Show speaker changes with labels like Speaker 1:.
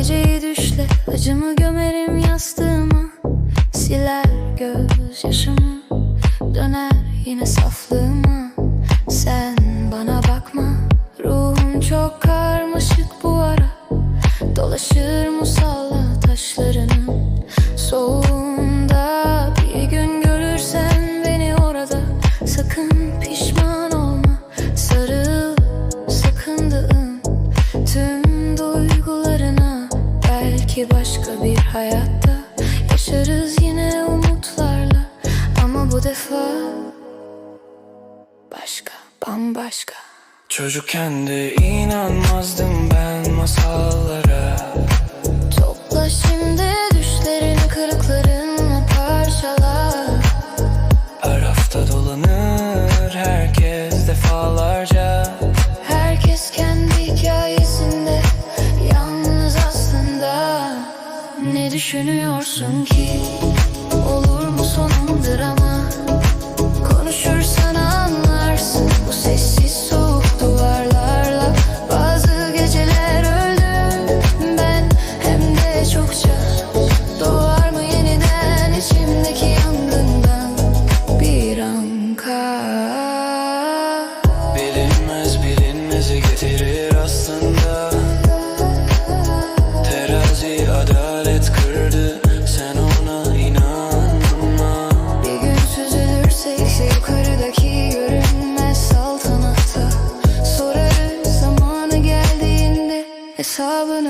Speaker 1: geceyi düşle. Acımı gömerim yastığıma. Siler göz yaşımı Döner yine saflığıma. Sen Dolaşır musalla taşlarının Soğuğunda. Bir gün görürsen beni orada. Sakın pişman olma Sarıl. Sakındığım tüm duygularına. Belki başka bir hayatta Yaşarız yine umutlarla. Ama bu defa Başka, bambaşka.
Speaker 2: Çocukken de inanmazdım ben masallara defalarca.
Speaker 1: Herkes kendi hikayesinde Yalnız aslında. Ne düşünüyorsun ki Bir gün süzülürsek yukarıdaki görünmez saltanatta Sorarız zamanı geldiğinde hesabı